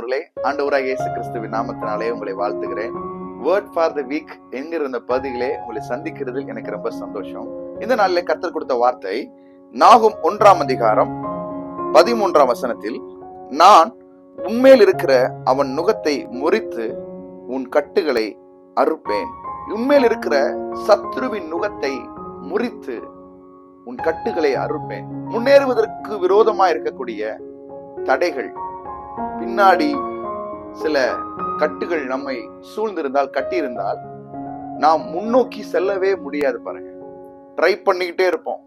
அன்பானவர்களே ஆண்டவராக இயேசு கிறிஸ்துவின் நாமத்தினாலே உங்களை வாழ்த்துகிறேன். வேர்ட் ஃபார் த வீக் என்கிற இந்த பகுதியிலே உங்களை சந்திக்கிறதில் எனக்கு ரொம்ப சந்தோஷம். இந்த நாளில் கத்தர் கொடுத்த வார்த்தை நாகும் ஒன்றாம் அதிகாரம் பதிமூன்றாம் வசனத்தில் நான் உண்மையில் இருக்கிற அவன் நுகத்தை முறித்து உன் கட்டுகளை அறுப்பேன். உண்மையில் இருக்கிற சத்ருவின் நுகத்தை முறித்து உன் கட்டுகளை அறுப்பேன். முன்னேறுவதற்கு விரோதமா இருக்கக்கூடிய தடைகள் பின்னாடி சில கட்டுகள் நம்மை சூழ்ந்திருந்தால் கட்டியிருந்தால் நாம் முன்னோக்கி செல்லவே முடியாது பாருங்க. ட்ரை பண்ணிக்கிட்டே இருப்போம்.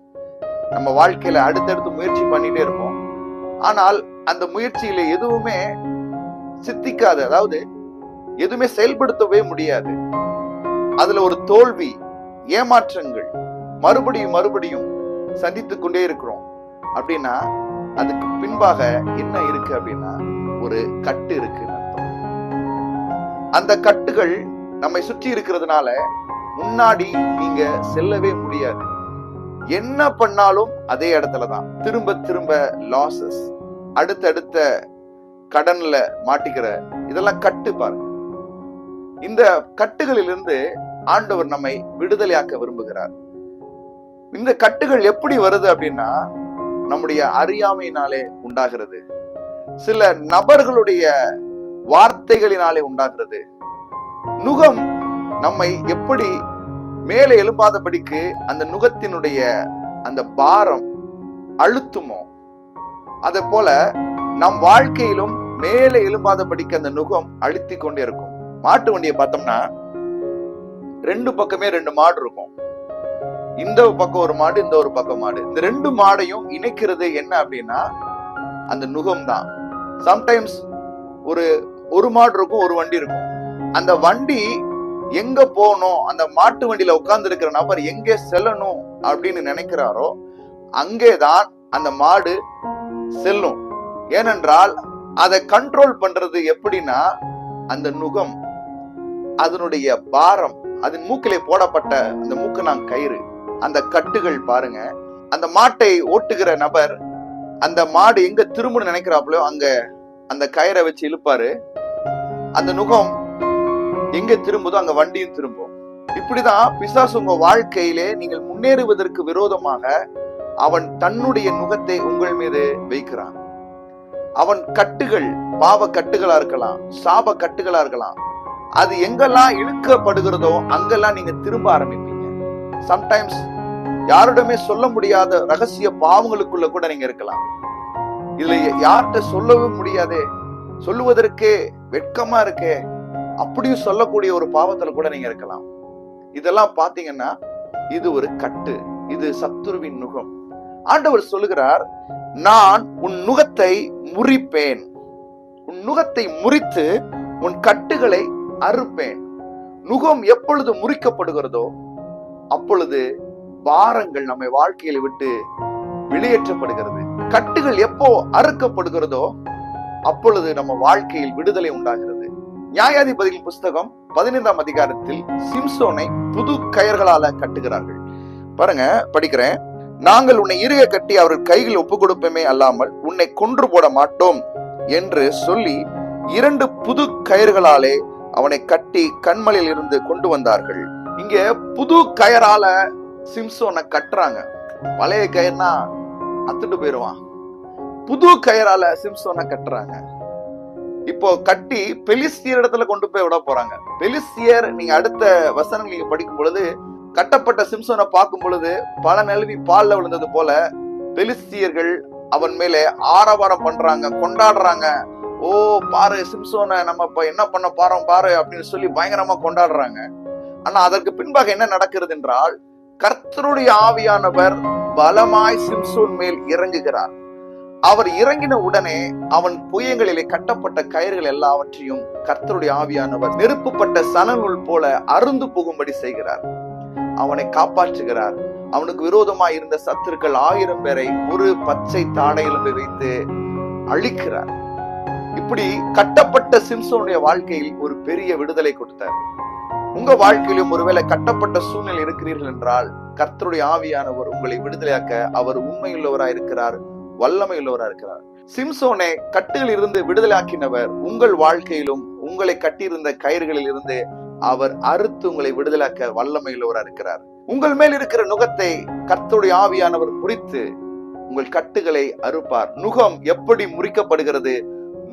நம்ம வாழ்க்கையில அடுத்தடுத்து முயற்சி பண்ணிட்டே இருப்போம். ஆனால் அந்த முயற்சியில எதுவுமே சித்திக்காது. அதாவது எதுவுமே செயல்படுத்தவே முடியாது. அதுல ஒரு தோல்வி ஏமாற்றங்கள் மறுபடியும் மறுபடியும் சந்தித்து கொண்டே இருக்கிறோம். அப்படின்னா அதுக்கு பின்பாக என்ன இருக்கு அப்படின்னா ஒரு கட்டு இருக்கு அந்த கட்டுகள் நம்மை சுற்றி இருக்கிறதுனால முன்னாடி நீங்க செல்லவே முடியாது. என்ன பண்ணாலும் அதே இடத்துல தான். திரும்ப திரும்ப லாசஸ் அடுத்தடுத்த கடன்ல மாட்டிக்கிற இதெல்லாம் கட்டு பாருங்க. இந்த கட்டுகளிலிருந்து ஆண்டவர் நம்மை விடுதலையாக்க விரும்புகிறார். இந்த கட்டுகள் எப்படி வருது அப்படின்னா நம்முடைய அறியாமையினாலே உண்டாகிறது. சில நபர்களுடைய வார்த்தைகளினாலே உண்டாகிறது. நுகம் நம்மை எப்படி மேலே எழும்பாதபடிக்கு அந்த நுகத்தினுடைய அந்த பாரம் அழுத்துமோ அதே போல நம் வாழ்க்கையிலும் மேலே எழும்பாதபடிக்கு அந்த நுகம் அழுத்தி கொண்டே இருக்கும். மாட்டு வண்டியை பார்த்தோம்னா ரெண்டு பக்கமே ரெண்டு மாடு இருக்கும். இந்த பக்கம் ஒரு மாடு இந்த ஒரு பக்கம் மாடு. இந்த ரெண்டு மாடையும் இணைக்கிறது என்ன அப்படின்னா அந்த நுகம் தான் சம்டைம்ஸ் ஒரு ஒரு மாடு இருக்கும் ஒரு வண்டி இருக்கும். அந்த வண்டி எங்க போகணும் அந்த மாட்டு வண்டியில உட்கார்ந்து இருக்கிற நபர் எங்கே செல்லணும் அப்படின்னு நினைக்கிறாரோ அங்கேதான் அந்த மாடு செல்லும். ஏனென்றால் அதை கண்ட்ரோல் பண்றது எப்படின்னா அந்த நுகம் அதனுடைய பாரம் அதன் மூக்கிலே போடப்பட்ட அந்த மூக்கணாங் கயிறு அந்த கட்டுகள் பாருங்க. அந்த மாட்டை ஓட்டுகிற நபர் அந்த மாடு எங்க திரும்பணும் நினைக்கிறாப்புலோ அங்க அந்த கயிறை வச்சு இழுப்பாரு. அந்த நுகம் எங்க திரும்புதோ அங்க வண்டியும் திரும்பும். இப்படிதான் பிசாசு உங்க வாழ்க்கையிலே நீங்கள் முன்னேறுவதற்கு விரோதமாக அவன் தன்னுடைய நுகத்தை உங்கள் மீது வைக்கிறான். அவன் கட்டுகள் பாவ கட்டுகளா இருக்கலாம் சாப கட்டுகளா இருக்கலாம். அது எங்கெல்லாம் இழுக்கப்படுகிறதோ அங்கெல்லாம் நீங்க திரும்ப ஆரம்பிப்பீங்க. சம்டைம்ஸ் யாரிடமே சொல்ல முடியாத ரகசிய பாவங்களுக்குள்ள கூட நீங்க இருக்கலாம். இதுல யார்கிட்ட சொல்லவும் முடியாதே சொல்லுவதற்கே வெட்கமா இருக்கே அப்படியும் சொல்லக்கூடிய ஒரு பாவத்துல கூட நீங்க இருக்கலாம். இதெல்லாம் பாத்தீங்கன்னா இது ஒரு கட்டு இது சத்துருவின் நுகம். ஆண்டவர் சொல்லுகிறார் நான் உன் நுகத்தை முறிப்பேன். உன் நுகத்தை முறித்து உன் கட்டுகளை அறுப்பேன். நுகம் எப்பொழுது முறிக்கப்படுகிறதோ அப்பொழுது பாரங்கள் நம்மை வாழ்க்கையில விட்டு வெளியேற்றப்படுகிறது. கட்டுகள் எப்போ அறுக்கப்படுகிறதோ அப்பொழுது நம்ம வாழ்க்கையில் விடுதலை உண்டாகிறது. நியாயாதிபதிகள் புஸ்தகம் பதினைந்தாம் அதிகாரத்தில் சிம்சோனை புது கயர்களால கட்டுகிறார்கள். பாருங்க படிக்கிறேன். நாங்கள் உன்னை இருக கட்டி அவர்கள் கையில் ஒப்பு கொடுப்பமே அல்லாமல் உன்னை கொன்று போட மாட்டோம் என்று சொல்லி இரண்டு புது கயிர்களாலே அவனை கட்டி கண்மலையில் இருந்து கொண்டு வந்தார்கள். இங்க புது கயரால சிம்சோனை கட்டுறாங்க. பழைய கயிறுனா அத்துட்டு போயிருவான். புது கயரால சிம்சோனை கட்டுறாங்க. இப்போ கட்டி பெலிஸ்தியர் இடத்துல கொண்டு போய் விட போறாங்க. பெலிஸ்தியர் நீங்க அடுத்த வசனங்கள் நீங்க படிக்கும் பொழுது கட்டப்பட்ட சிம்சோனை பார்க்கும் பொழுது பல நிலவி பால்ல விழுந்தது போல பெலிஸ்தியர்கள் அவன் மேலே ஆரவாரம் பண்றாங்க கொண்டாடுறாங்க. ஓ பாரு சிம்சோனை நம்ம இப்ப என்ன பண்ண பாரோம் பாரு அப்படின்னு சொல்லி பயங்கரமா கொண்டாடுறாங்க. ஆனா அதற்கு பின்பாக என்ன நடக்கிறது என்றால் கர்த்தருடைய ஆவியானவர் பலமாய் சிம்சோன் மேல் இறங்குகிறார். அவர் இறங்கின உடனே அவன் புயங்களிலே கட்டப்பட்ட கயிறுகள் எல்லாவற்றையும் கர்த்தருடைய ஆவியானவர் நெருப்புப்பட்ட சனநூல் போல அருந்து போகும்படி செய்கிறார். அவனை காப்பாற்றுகிறார். அவனுக்கு விரோதமாய் இருந்த சத்துருக்கள் ஆயிரம் பேரை ஒரு பச்சை தாடையிலும் வைத்து அழிக்கிறார். இப்படி கட்டப்பட்ட சிம்சோனுடைய வாழ்க்கையில் ஒரு பெரிய விடுதலை கொடுத்தார். உங்க வாழ்க்கையிலும் ஒருவேளை கட்டப்பட்ட சூழ்நிலை இருக்கிறீர்கள் என்றால் கர்த்தருடைய ஆவியானவர் உங்களை விடுதலையாக்க அவர் உண்மையுள்ளவரா இருக்கிறார் வல்லமை உள்ளவரா இருக்கிறார். சிம்சோனை கட்டுகளில் இருந்து விடுதலாக்கினவர் உங்கள் வாழ்க்கையிலும் உங்களை கட்டியிருந்த கயிறுகளில் இருந்து அவர் அறுத்து உங்களை விடுதலாக்க வல்லமை உள்ளவரா இருக்கிறார். உங்கள் மேல் இருக்கிற நுகத்தை கர்த்தருடைய ஆவியானவர் முறித்து உங்கள் கட்டுகளை அறுப்பார். நுகம் எப்படி முறிக்கப்படுகிறது?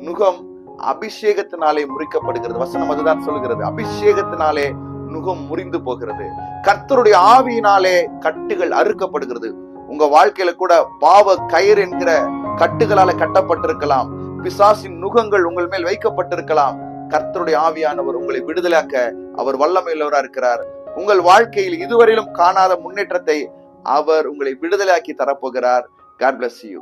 நுகம் அபிஷேகத்தினாலே முறிக்கப்படுகிறது. வசனம் அதுதான் சொல்கிறது அபிஷேகத்தினாலே நுகம் முறிந்து போகிறது. கர்த்தருடைய ஆவியினாலே கட்டுகள் அறுக்கப்படுகிறது. உங்க வாழ்க்கையில கூட பாவ கயிறு என்கிற கட்டுகளால கட்டப்பட்டிருக்கலாம். பிசாசின் நுகங்கள் உங்கள் மேல் வைக்கப்பட்டிருக்கலாம். கர்த்தருடைய ஆவியானவர் உங்களை விடுதலாக்க அவர் வல்லமையுள்ளவரா இருக்கிறார். உங்கள் வாழ்க்கையில் இதுவரையிலும் காணாத முன்னேற்றத்தை அவர் உங்களை விடுதலாக்கி தரப்போகிறார். God bless you